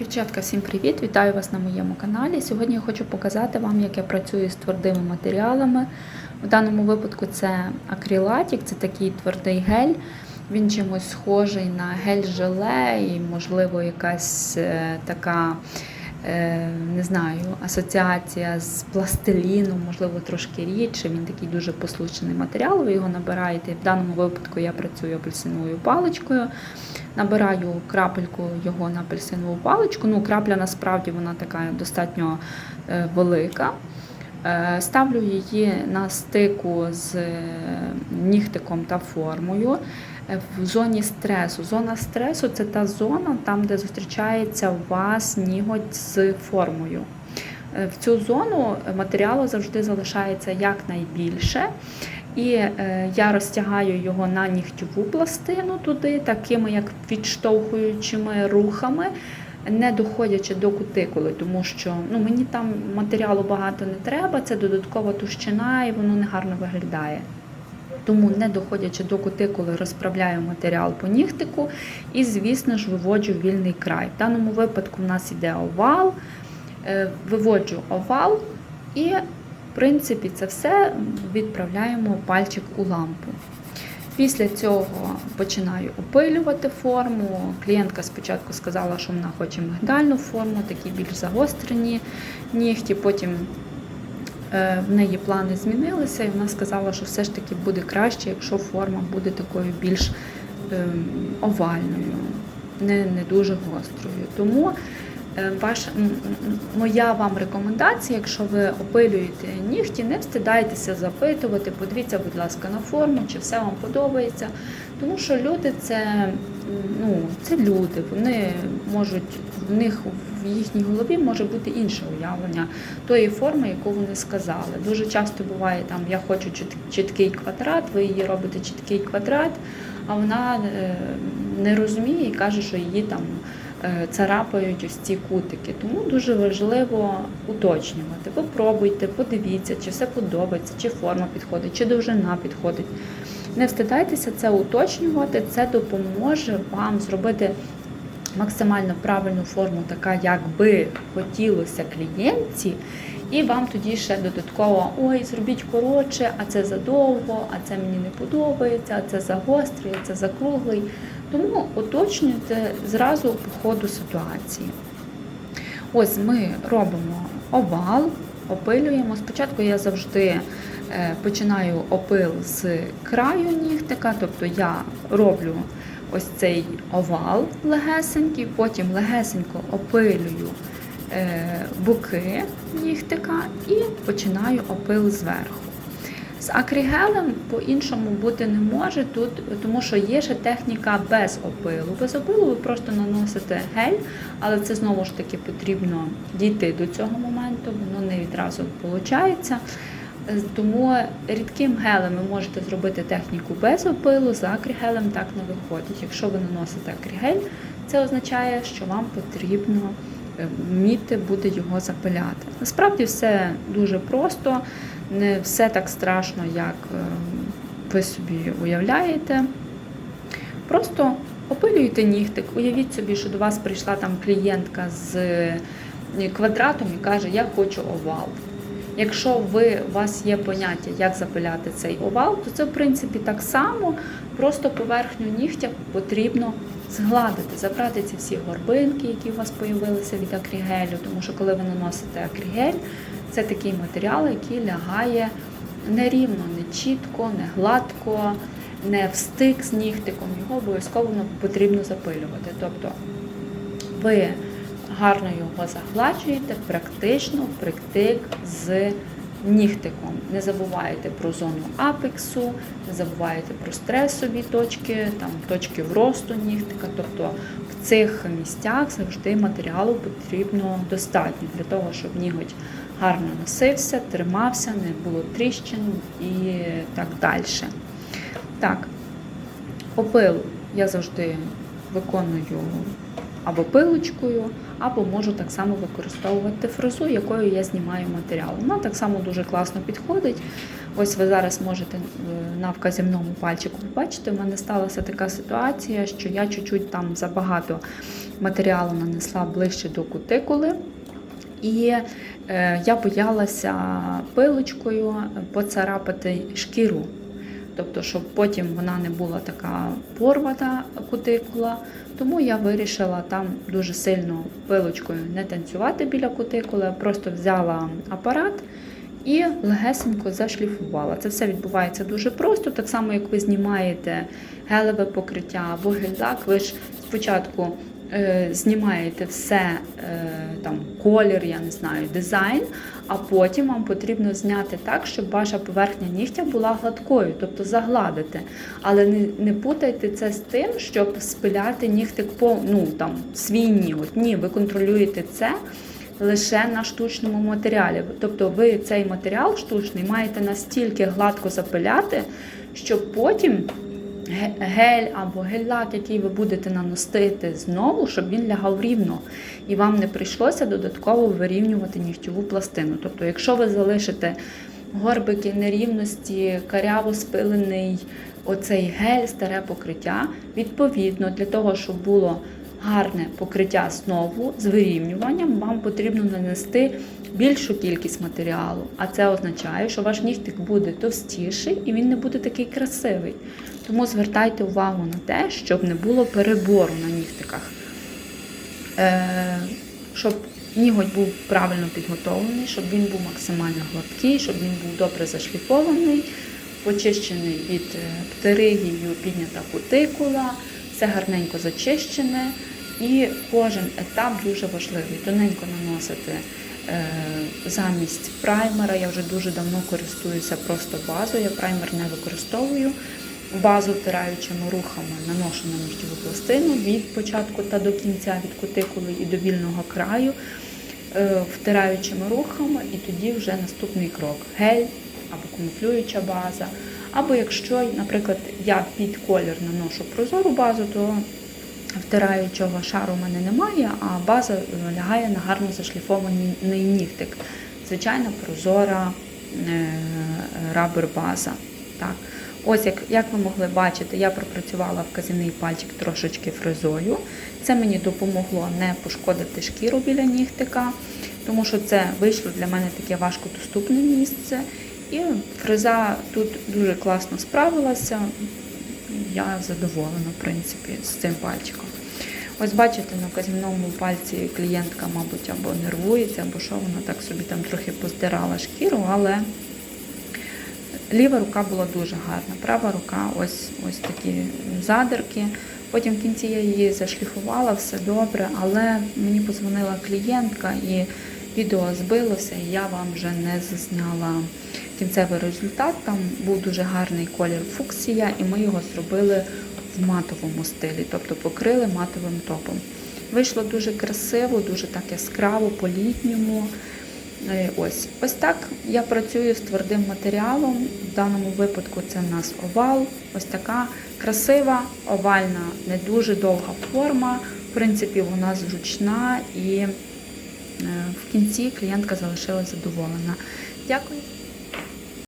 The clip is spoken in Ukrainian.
Дівчатка, всім привіт! Вітаю вас на моєму каналі. Сьогодні я хочу показати вам, як я працюю з твердими матеріалами. В даному випадку це акрилатік, це такий твердий гель. Він чимось схожий на гель-желе і, можливо, якась е, така, не знаю, асоціація з пластиліном, можливо, трошки рідше. Він такий дуже послучений матеріал. Ви його набираєте. В даному випадку я працюю апельсиновою паличкою. Набираю крапельку його на апельсинову паличку. Ну, крапля насправді вона така достатньо е, велика. Е, Ставлю її на стику з е, нігтиком та формою е, в зоні стресу. Зона стресу це та зона, там, де зустрічається вас ніготь з формою. Е, В цю зону матеріалу завжди залишається якнайбільше. І е, я розтягаю його на нігтєву пластину туди, такими як відштовхуючими рухами, не доходячи до кутикули, тому що ну, мені там матеріалу багато не треба, це додаткова товщина і воно не гарно виглядає. Тому, не доходячи до кутикули, розправляю матеріал по нігтику і, звісно ж, виводжу вільний край. В даному випадку в нас йде овал, Е, виводжу овал і, в принципі, це все відправляємо пальчик у лампу. Після цього починаю опилювати форму. Клієнтка спочатку сказала, що вона хоче мигдальну форму, такі більш загострені нігті. Потім в неї плани змінилися, і вона сказала, що все ж таки буде краще, якщо форма буде такою більш ем, овальною, не, не дуже гострою. Тому е, ваш, моя вам рекомендація, якщо ви опилюєте нігті, не встидайтеся запитувати, подивіться, будь ласка, на форму, чи все вам подобається. Тому що люди це, ну, це люди, вони можуть, в них в їхній голові може бути інше уявлення тої форми, яку вони сказали. Дуже часто буває там, я хочу чіткий квадрат, ви її робите чіткий квадрат, а вона е, не розуміє і каже, що її там е, царапають ось ці кутики. Тому дуже важливо уточнювати. Попробуйте, подивіться, чи все подобається, чи форма підходить, чи довжина підходить. Не встидайтеся це уточнювати, це допоможе вам зробити максимально правильну форму, така, як би хотілося клієнтці, і вам тоді ще додатково ой, зробіть коротше, а це задовго, а це мені не подобається, а це загострий, а це закруглий. Тому уточнюйте зразу по ходу ситуації. Ось ми робимо овал, опилюємо. Спочатку я завжди е, починаю опил з краю нігтика, тобто я роблю ось цей овал легесенький, потім легесенько опилюю е, боки нігтика і починаю опил зверху. З акригелем по-іншому бути не може тут, тому що є ще техніка без опилу. Без опилу ви просто наносите гель, але це знову ж таки потрібно дійти до цього моменту, воно не відразу виходить. Тому рідким гелем ви можете зробити техніку без опилу, з акригелем так не виходить. Якщо ви наносите акригель, це означає, що вам потрібно е, вміти буде його запиляти. Насправді все дуже просто, не все так страшно, як е, ви собі уявляєте. Просто опилюйте нігтик, уявіть собі, що до вас прийшла там клієнтка з е, квадратом і каже, я хочу овал. Якщо ви, у вас є поняття, як запиляти цей овал, то це в принципі так само, просто поверхню нігтя потрібно згладити, забрати ці всі горбинки, які у вас з'явилися від акрігелю, тому що коли ви наносите акрігель, це такий матеріал, який лягає нерівно, не чітко, не гладко, не встик з нігтиком, його обов'язково потрібно запилювати. Тобто ви гарно його загладжуєте, практично впритик з нігтиком. Не забувайте про зону апексу, не забувайте про стресові точки, там точки вросту нігтика. Тобто в цих місцях завжди матеріалу потрібно достатньо для того, щоб ніготь гарно носився, тримався, не було тріщин і так далі. Так, опил я завжди виконую або пилочкою, або можу так само використовувати фрезу, якою я знімаю матеріал. Вона так само дуже класно підходить. Ось ви зараз можете е, на вказівному пальчику побачити, в мене сталася така ситуація, що я чуть-чуть там забагато матеріалу нанесла ближче до кутикули. І е, я боялася пилочкою поцарапати шкіру. Тобто, щоб потім вона не була така порвата кутикула. Тому я вирішила там дуже сильно пилочкою не танцювати біля кутикули, просто взяла апарат і легесенько зашліфувала. Це все відбувається дуже просто, так само, як ви знімаєте гелеве покриття або гельзак, ви ж спочатку е, знімаєте все, е, там колір, я не знаю, дизайн, а потім вам потрібно зняти так, щоб ваша поверхня нігтя була гладкою, тобто загладити. Але не, не путайте це з тим, щоб спиляти нігтик по ну, там, свій ніготь. Ні, ви контролюєте це. Лише на штучному матеріалі. Тобто ви цей матеріал штучний маєте настільки гладко запиляти, щоб потім гель або гель-лак, який ви будете наносити знову, щоб він лягав рівно і вам не прийшлося додатково вирівнювати нігтєву пластину. Тобто, якщо ви залишите горбики нерівності, каряво спилений оцей гель, старе покриття, відповідно, для того, щоб було гарне покриття знову з вирівнюванням, вам потрібно нанести більшу кількість матеріалу. А це означає, що ваш нігтик буде товстіший і він не буде такий красивий. Тому звертайте увагу на те, щоб не було перебору на нігтиках. Е, щоб ніготь був правильно підготовлений, щоб він був максимально гладкий, щоб він був добре зашліфований, почищений від е, птеригію, піднята кутикула, все гарненько зачищене. І кожен етап дуже важливий. Тоненько наносити е, замість праймера. Я вже дуже давно користуюся просто базою, я праймер не використовую. Базу втираючими рухами наношу на нігтєву пластину від початку та до кінця, від кутикули і до вільного краю, е, втираючими рухами, і тоді вже наступний крок гель або камуфлююча база. Або якщо, наприклад, я під колір наношу прозору базу, то втираючого шару в мене немає, а база е, лягає на гарно зашліфований нігтик. Звичайна прозора е, рабер база. Так. Ось як, як ви могли бачити, я пропрацювала вказівний пальчик трошечки фрезою. Це мені допомогло не пошкодити шкіру біля нігтика, тому що це вийшло для мене таке важкодоступне місце. І фреза тут дуже класно справилася. Я задоволена, в принципі, з цим пальчиком. Ось бачите, на вказівному пальці клієнтка, мабуть, або нервується, або що вона так собі там трохи поздирала шкіру, але ліва рука була дуже гарна. Права рука ось ось такі задирки. Потім в кінці я її зашліфувала, все добре, але мені подзвонила клієнтка і відео збилося, і я вам вже не зазняла кінцевий результат. Там був дуже гарний колір фуксія, і ми його зробили в матовому стилі, тобто покрили матовим топом. Вийшло дуже красиво, дуже так яскраво, по-літньому. Е, Ось ось так я працюю з твердим матеріалом. В даному випадку це в нас овал. Ось така красива, овальна, не дуже довга форма. В принципі, вона зручна і е, в кінці клієнтка залишилась задоволена. Дякую.